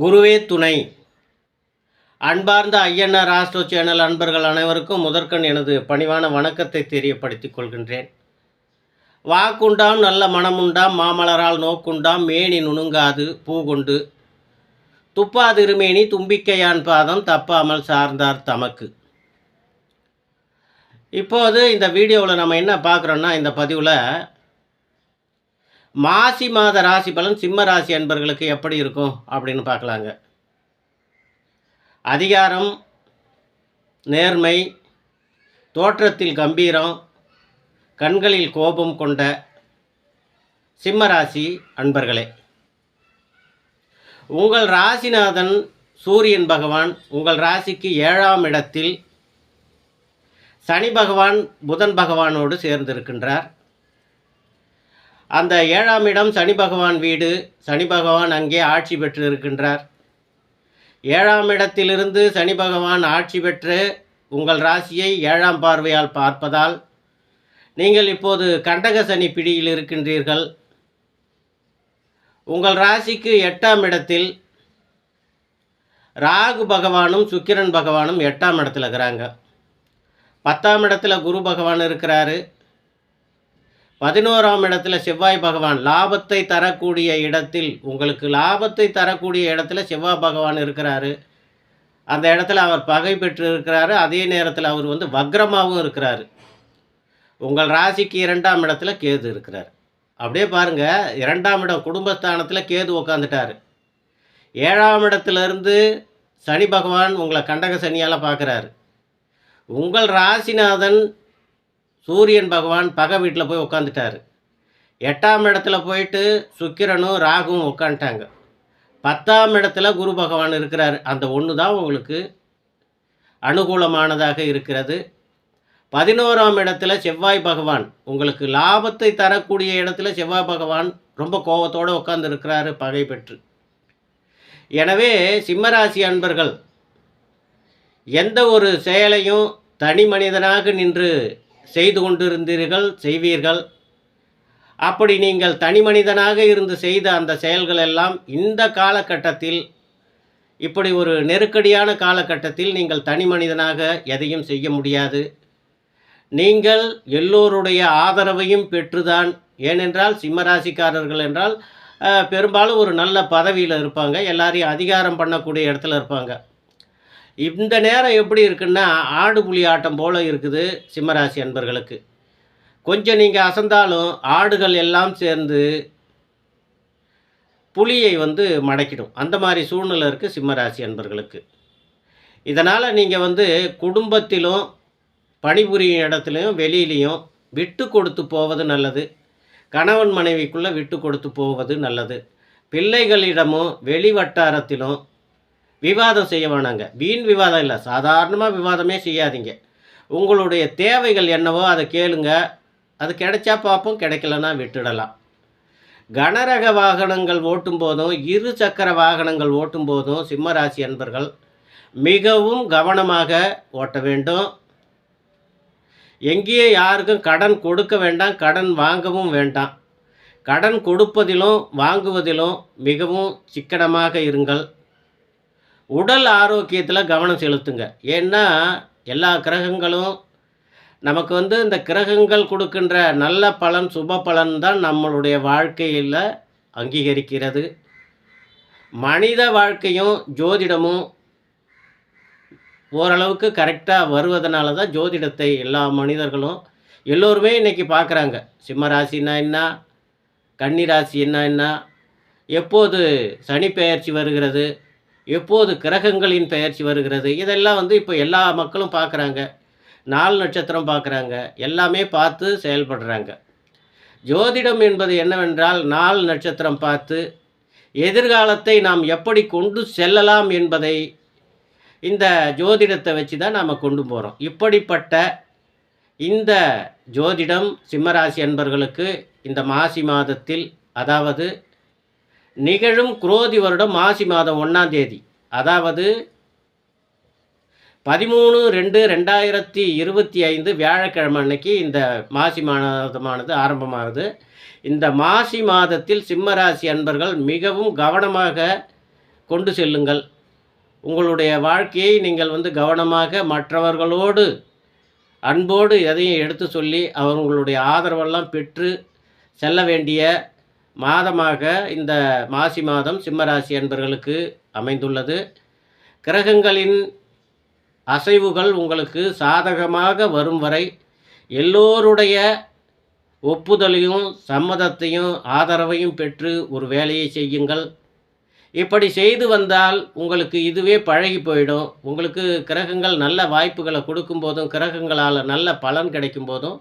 குருவே துணை. அன்பார்ந்த ஐயன்ஆர் ஆஸ்ட்ரோ சேனல் அன்பர்கள் அனைவருக்கும் முதற்கண் எனது பணிவான வணக்கத்தை தெரியப்படுத்திக் கொள்கின்றேன். வாக்குண்டாம் நல்ல மனமுண்டாம் மாமலரால் நோக்குண்டாம் மேனி நுணுங்காது பூகொண்டு. துப்பாதிருமேனி தும்பிக்கையான் பாதம் தப்பாமல் சார்ந்தார் தமக்கு. இப்போது இந்த வீடியோவில் நம்ம என்ன பார்க்குறோன்னா இந்த பதிவில் மாசி மாத ராசி பலன் சிம்ம ராசி அன்பர்களுக்கு எப்படி இருக்கும் அப்படின்னு பார்க்கலாங்க. அதிகாரம் நேர்மை தோற்றத்தில் கம்பீரம் கண்களில் கோபம் கொண்ட சிம்மராசி அன்பர்களே. உங்கள் ராசிநாதன் சூரியன் பகவான் உங்கள் ராசிக்கு ஏழாம் இடத்தில் சனி பகவான் புதன் பகவானோடு சேர்ந்திருக்கின்றார். அந்த ஏழாம் இடம் சனி பகவான் வீடு. சனி பகவான் அங்கே ஆட்சி பெற்று இருக்கின்றார் ஏழாம் இடத்திலிருந்து சனி பகவான் ஆட்சி பெற்று உங்கள் ராசியை ஏழாம் பார்வையால் பார்ப்பதால் நீங்கள் இப்போது கண்டக சனி பிடியில் இருக்கின்றீர்கள். உங்கள் ராசிக்கு எட்டாம் இடத்தில் ராகு பகவானும் சுக்கிரன் பகவானும் எட்டாம் இடத்துல இருக்கிறாங்க. பத்தாம் இடத்துல குரு பகவான் இருக்கிறாரு. பதினோராம் இடத்துல செவ்வாய் பகவான் லாபத்தை தரக்கூடிய இடத்தில் உங்களுக்கு லாபத்தை தரக்கூடிய இடத்துல செவ்வாய் பகவான் இருக்கிறாரு. அந்த இடத்துல அவர் பகை பெற்று இருக்கிறாரு அதே நேரத்தில் அவர் வந்து வக்ரமாகவும் இருக்கிறாரு. உங்கள் ராசிக்கு இரண்டாம் இடத்துல கேது இருக்கிறார். அப்படியே பாருங்க இரண்டாம் இடம் குடும்பஸ்தானத்தில் கேது உக்காந்துட்டார். ஏழாம் இடத்துலேருந்து சனி பகவான் உங்களை கண்டக சனியால் பார்க்குறாரு உங்கள் ராசிநாதன் சூரியன் பகவான் பகை வீட்டில் போய் உட்காந்துட்டாரு எட்டாம் இடத்துல போயிட்டு சுக்கிரனும் ராகுவும் உட்காந்துட்டாங்க பத்தாம் இடத்துல குரு பகவான் இருக்கிறார். அந்த ஒன்று தான் உங்களுக்கு அனுகூலமானதாக இருக்கிறது. பதினோராம் இடத்துல செவ்வாய் பகவான். உங்களுக்கு லாபத்தை தரக்கூடிய இடத்துல செவ்வாய் பகவான் ரொம்ப கோபத்தோடு உட்காந்துருக்கிறாரு பகை பெற்று. எனவே சிம்மராசி அன்பர்கள் எந்த ஒரு செயலையும் தனி மனிதனாக நின்று செய்து கொண்டிருந்தீர்கள் செய்வீர்கள். அப்படி நீங்கள் தனி மனிதனாக இருந்து செய்த அந்த செயல்கள் எல்லாம் இந்த காலகட்டத்தில் இப்படி ஒரு நெருக்கடியான காலகட்டத்தில் நீங்கள் தனி மனிதனாக எதையும் செய்ய முடியாது. நீங்கள் எல்லோருடைய ஆதரவையும் பெற்றுதான் ஏனென்றால் சிம்மராசிக்காரர்கள் என்றால் பெரும்பாலும் ஒரு நல்ல பதவியில் இருப்பாங்க எல்லாரையும் அதிகாரம் பண்ணக்கூடிய இடத்துல இருப்பாங்க. இந்த நேரம் எப்படி இருக்குன்னா ஆடு புலி ஆட்டம் போல் இருக்குது சிம்மராசி அன்பர்களுக்கு. கொஞ்சம் நீங்கள் அசந்தாலும் ஆடுகள் எல்லாம் சேர்ந்து புலியை வந்து மடக்கிடும். அந்த மாதிரி சூழ்நிலை இருக்குது சிம்மராசி அன்பர்களுக்கு. இதனால் நீங்கள் வந்து குடும்பத்திலும் பணிபுரியும் இடத்துலையும் வெளியிலையும் விட்டு கொடுத்து போவது நல்லது. கணவன் மனைவிக்குள்ளே விட்டு கொடுத்து போவது நல்லது. பிள்ளைகளிடமும் வெளி வட்டாரத்திலும் விவாதம் செய்ய வேணாங்க. வீண் விவாதம் இல்லை. சாதாரணமாக விவாதமே செய்யாதீங்க. உங்களுடைய தேவைகள் என்னவோ அதை கேளுங்க. அது கிடைச்சா பார்ப்போம் கிடைக்கலன்னா விட்டுடலாம். கனரக வாகனங்கள் ஓட்டும் போதும் இரு சக்கர வாகனங்கள் ஓட்டும் போதும் சிம்மராசி அன்பர்கள் மிகவும் கவனமாக ஓட்ட வேண்டும். எங்கேயே யாருக்கும் கடன் கொடுக்க வேண்டாம் கடன் வாங்கவும் வேண்டாம். கடன் கொடுப்பதிலும் வாங்குவதிலும் மிகவும் சிக்கனமாக இருங்கள். உடல் ஆரோக்கியத்தில் கவனம் செலுத்துங்க. ஏன்னா எல்லா கிரகங்களும் நமக்கு வந்து இந்த கிரகங்கள் கொடுக்கின்ற நல்ல பலன் சுப பலன் தான் நம்மளுடைய வாழ்க்கையில் அங்கீகரிக்கிறது. மனித வாழ்க்கையும் ஜோதிடமும் ஓரளவுக்கு கரெக்டாக வருவதனால தான் ஜோதிடத்தை எல்லா மனிதர்களும் எல்லோருமே இன்றைக்கி பார்க்குறாங்க சிம்ம சிம்மராசின்னா என்ன? கன்னிராசி என்ன என்ன? எப்போது சனி பெயர்ச்சி வருகிறது? எப்போது கிரகங்களின் பெயர்ச்சி வருகிறது? இதெல்லாம் வந்து இப்போ எல்லா மக்களும் பார்க்குறாங்க நாலு நட்சத்திரம் பார்க்குறாங்க எல்லாமே பார்த்து செயல்படுறாங்க. ஜோதிடம் என்பது என்னவென்றால் நாலு நட்சத்திரம் பார்த்து எதிர்காலத்தை நாம் எப்படி கொண்டு செல்லலாம் என்பதை இந்த ஜோதிடத்தை வச்சு தான் நாம் கொண்டு போகிறோம் இப்படிப்பட்ட இந்த ஜோதிடம் சிம்மராசி அன்பர்களுக்கு இந்த மாசி மாதத்தில் அதாவது நிகழும் குரோதி வருடம் மாசி மாதம் ஒன்றாம் தேதி. அதாவது பதிமூணு ரெண்டு ரெண்டாயிரத்தி இருபத்தி ஐந்து வியாழக்கிழமை அன்னைக்கு இந்த மாசி மாதமானது ஆரம்பமாகுது இந்த மாசி மாதத்தில் சிம்மராசி அன்பர்கள் மிகவும் கவனமாக கொண்டு செல்லுங்கள். உங்களுடைய வாழ்க்கையை நீங்கள் வந்து கவனமாக மற்றவர்களோடு அன்போடு எதையும் எடுத்து சொல்லி அவங்களுடைய ஆதரவெல்லாம் பெற்று செல்ல வேண்டிய மாதமாக இந்த மாசி மாதம் சிம்மராசி அன்பர்களுக்கு அமைந்துள்ளது. கிரகங்களின் அசைவுகள் உங்களுக்கு சாதகமாக வரும் வரை எல்லோருடைய ஒப்புதலையும் சம்மதத்தையும் ஆதரவையும் பெற்று ஒரு வேலையை செய்யுங்கள். இப்படி செய்து வந்தால் உங்களுக்கு இதுவே பழகி போயிடும். உங்களுக்கு கிரகங்கள் நல்ல வாய்ப்புகளை கொடுக்கும் போதும் கிரகங்களால் நல்ல பலன் கிடைக்கும் போதும்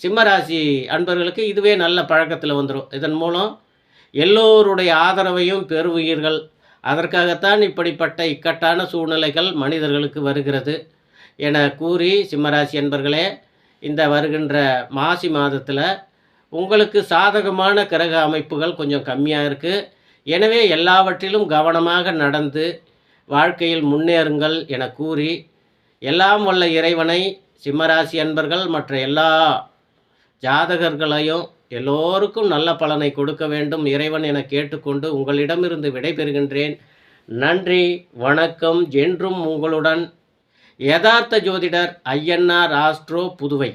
சிம்மராசி அன்பர்களுக்கு இதுவே நல்ல பழக்கத்தில் வந்துடும் இதன் மூலம் எல்லோருடைய ஆதரவையும் பெறுவீர்கள். அதற்காகத்தான் இப்படிப்பட்ட இக்கட்டான சூழ்நிலைகள் மனிதர்களுக்கு வருகிறது என கூறி சிம்மராசி அன்பர்களே இந்த வருகின்ற மாசி மாதத்தில் உங்களுக்கு சாதகமான கிரக அமைப்புகள் கொஞ்சம் கம்மியாக இருக்குது எனவே எல்லாவற்றிலும் கவனமாக நடந்து வாழ்க்கையில் முன்னேறுங்கள் என கூறி எல்லாம் வல்ல இறைவனை சிம்மராசி அன்பர்கள் மற்ற எல்லா ஜாதகர்களையும் எல்லோருக்கும் நல்ல பலனை கொடுக்க வேண்டும். இறைவன் என கேட்டுக்கொண்டு உங்களிடமிருந்து விடைபெறுகின்றேன். நன்றி வணக்கம் என்றும் உங்களுடன் யதார்த்த ஜோதிடர் ஐயன்னார் ஆஸ்ட்ரோ புதுவை.